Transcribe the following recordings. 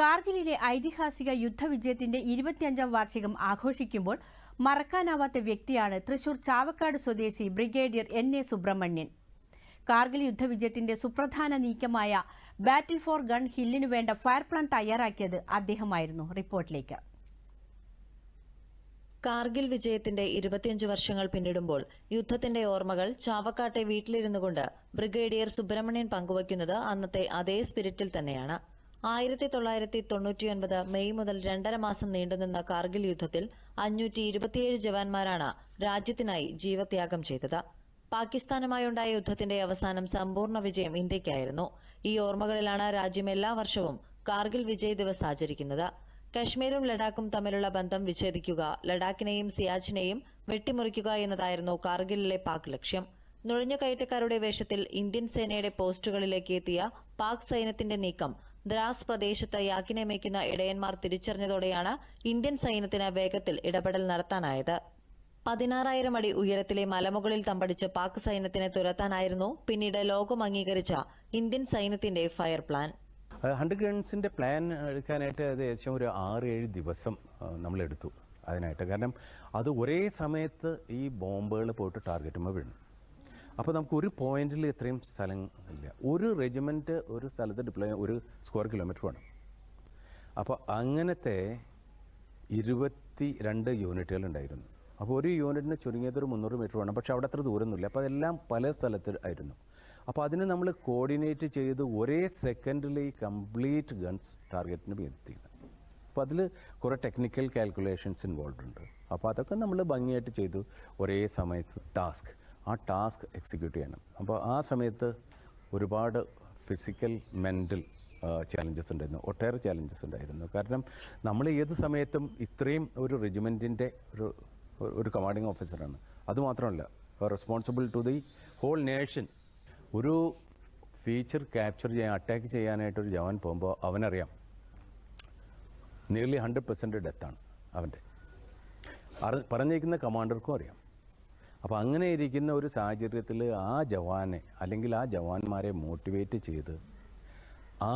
കാർഗിലിലെ ഐതിഹാസിക യുദ്ധവിജയത്തിന്റെ ഇരുപത്തിയഞ്ചാം വാർഷികം ആഘോഷിക്കുമ്പോൾ മറക്കാനാവാത്ത വ്യക്തിയാണ് തൃശൂർ ചാവക്കാട് സ്വദേശി brigadier N A Subrahmanian. Kargil യുദ്ധവിജയത്തിന്റെ സുപ്രധാന നീക്കമായ ബാറ്റിൽ ഫോർ ഗൺ ഹില്ലിനു വേണ്ട ഫയർ പ്ലാൻ തയ്യാറാക്കിയത് അദ്ദേഹമായിരുന്നു റിപ്പോർട്ടിലേക്ക്. കാർഗിൽ വിജയത്തിന്റെ ഇരുപത്തിയഞ്ച് വർഷങ്ങൾ പിന്നിടുമ്പോൾ യുദ്ധത്തിന്റെ ഓർമ്മകൾ ചാവക്കാട്ടെ വീട്ടിലിരുന്നു കൊണ്ട് ബ്രിഗേഡിയർ സുബ്രഹ്മണ്യൻ പങ്കുവയ്ക്കുന്നത് അന്നത്തെ അതേ സ്പിരിറ്റിൽ തന്നെയാണ്. ആയിരത്തി തൊള്ളായിരത്തി തൊണ്ണൂറ്റിയൊൻപത് മെയ് മുതൽ രണ്ടര മാസം നീണ്ടുനിന്ന കാർഗിൽ യുദ്ധത്തിൽ അഞ്ഞൂറ്റി ഇരുപത്തിയേഴ് ജവാന്മാരാണ് രാജ്യത്തിനായി ജീവത്യാഗം ചെയ്തത്. പാകിസ്ഥാനുമായുണ്ടായ യുദ്ധത്തിന്റെ അവസാനം സമ്പൂർണ വിജയം ഇന്ത്യയ്ക്കായിരുന്നു. ഈ ഓർമ്മകളിലാണ് രാജ്യം എല്ലാ വർഷവും കാർഗിൽ വിജയ് ദിവസ് ആചരിക്കുന്നത്. കശ്മീരും ലഡാക്കും തമ്മിലുള്ള ബന്ധം വിച്ഛേദിക്കുക ലഡാക്കിനെയും സിയാച്ചിനെയും വെട്ടിമുറിക്കുക എന്നതായിരുന്നു കാർഗിലിലെ പാക് ലക്ഷ്യം. നുഴഞ്ഞുകയറ്റക്കാരുടെ വേഷത്തിൽ ഇന്ത്യൻ സേനയുടെ പോസ്റ്റുകളിലേക്ക് എത്തിയ പാക് സൈന്യത്തിന്റെ നീക്കം ദ്രാസ് പ്രദേശത്ത് യാക്കിനെ മേയ്ക്കുന്ന ഇടയന്മാർ തിരിച്ചറിഞ്ഞതോടെയാണ് ഇന്ത്യൻ സൈന്യത്തിന് വേഗത്തിൽ ഇടപെടൽ നടത്താനായത്. പതിനാറായിരം അടി ഉയരത്തിലെ മലമുകളിൽ തമ്പടിച്ച് പാക് സൈന്യത്തിനെ തുരത്താനായിരുന്നു പിന്നീട് ലോകം അംഗീകരിച്ച ഇന്ത്യൻ സൈന്യത്തിന്റെ ഫയർ പ്ലാൻ. ഹൺഡ്രഡ് ഗൺസിന്റെ പ്ലാൻ എടുക്കാനായിട്ട് അത് ഏകദേശം ഒരു ആറ് ഏഴ് ദിവസം നമ്മളെടുത്തു അതിനായിട്ട്. കാരണം അത് ഒരേ സമയത്ത് ഈ ബോംബുകൾ പോയിട്ട് ടാർഗറ്റുമ്പോൾ വീണു. അപ്പോൾ നമുക്ക് ഒരു പോയിന്റിൽ ഇത്രയും സ്ഥലം ഇല്ല. ഒരു റെജിമെന്റ് ഒരു സ്ഥലത്ത് ഡിപ്ലോയ് ഒരു സ്ക്വയർ കിലോമീറ്റർ വേണം. അപ്പോൾ അങ്ങനത്തെ ഇരുപത്തി രണ്ട് യൂണിറ്റുകൾ ഉണ്ടായിരുന്നു. അപ്പോൾ ഒരു യൂണിറ്റിന് ചുരുങ്ങിയത് ഒരു മുന്നൂറ് മീറ്റർ വേണം. പക്ഷേ അവിടെ അത്ര ദൂരമൊന്നുമില്ല. അപ്പോൾ അതെല്ലാം പല സ്ഥലത്ത് ആയിരുന്നു. അപ്പോൾ അതിന് നമ്മൾ കോർഡിനേറ്റ് ചെയ്ത് ഒരേ സെക്കൻഡിൽ ഈ കംപ്ലീറ്റ് ഗൺസ് ടാർഗറ്റിന് എത്തിയത് അപ്പോൾ അതിൽ കുറേ ടെക്നിക്കൽ കാൽക്കുലേഷൻസ് ഇൻവോൾവ് ഉണ്ട്. അപ്പോൾ അതൊക്കെ നമ്മൾ ഭംഗിയായിട്ട് ചെയ്തു. ഒരേ സമയത്ത് ടാസ്ക് ആ ടാസ്ക് എക്സിക്യൂട്ട് ചെയ്യണം. അപ്പോൾ ആ സമയത്ത് ഒരുപാട് ഫിസിക്കൽ മെന്റൽ ചാലഞ്ചസ് ഉണ്ടായിരുന്നു. ഒട്ടേറെ ചാലഞ്ചസ് ഉണ്ടായിരുന്നു. കാരണം നമ്മൾ ഏത് സമയത്തും ഇത്രയും ഒരു റെജിമെന്റിന്റെ ഒരു ഒരു കമാൻഡിങ് ഓഫീസറാണ് അതുമാത്രമല്ല responsible to the whole nation ഒരു ഫീച്ചർ ക്യാപ്ചർ ചെയ്യാൻ അറ്റാക്ക് ചെയ്യാനായിട്ട് ഒരു ജവാൻ പോകുമ്പോൾ അവനറിയാം നിയർലി ഹൺഡ്രഡ് പെർസെന്റ് ഡെത്താണ് അവന്റെ. പറഞ്ഞേക്കുന്ന കമാൻഡർക്കും അറിയാം. അപ്പോൾ അങ്ങനെ ഇരിക്കുന്ന ഒരു സാഹചര്യത്തിൽ ആ ജവാനെ അല്ലെങ്കിൽ ആ ജവാന്മാരെ മോട്ടിവേറ്റ് ചെയ്ത് ആ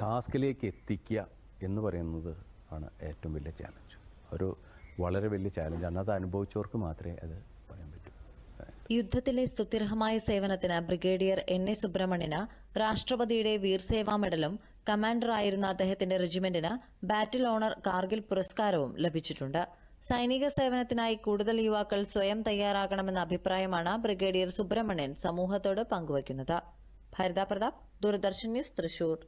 ടാസ്കിലേക്ക് എത്തിക്കുക എന്ന് പറയുന്നത് ആണ് ഏറ്റവും വലിയ ചാലഞ്ച് ഒരു വളരെ വലിയ ചാലഞ്ചാണ് അത് അനുഭവിച്ചവർക്ക് മാത്രമേ അത് പറയാൻ പറ്റൂ. യുദ്ധത്തിലെ സ്തുത്യർഹമായ സേവനത്തിന് ബ്രിഗേഡിയർ എൻ എ സുബ്രഹ്മണ്യന് രാഷ്ട്രപതിയുടെ വീർസേവാ മെഡലും കമാൻഡറായിരുന്ന അദ്ദേഹത്തിന്റെ റെജിമെന്റിന് ബാറ്റിൽ ഓണർ കാർഗിൽ പുരസ്കാരവും ലഭിച്ചിട്ടുണ്ട്. സൈനിക സേവനത്തിനായി കൂടുതൽ യുവാക്കൾ സ്വയം തയ്യാറാകണമെന്ന അഭിപ്രായമാണ് ബ്രിഗേഡിയർ സുബ്രഹ്മണ്യൻ സമൂഹത്തോട് പങ്കുവയ്ക്കുന്നത്. ഭരിത പ്രതാപ് ദൂരദർശൻ ന്യൂസ് തൃശൂർ.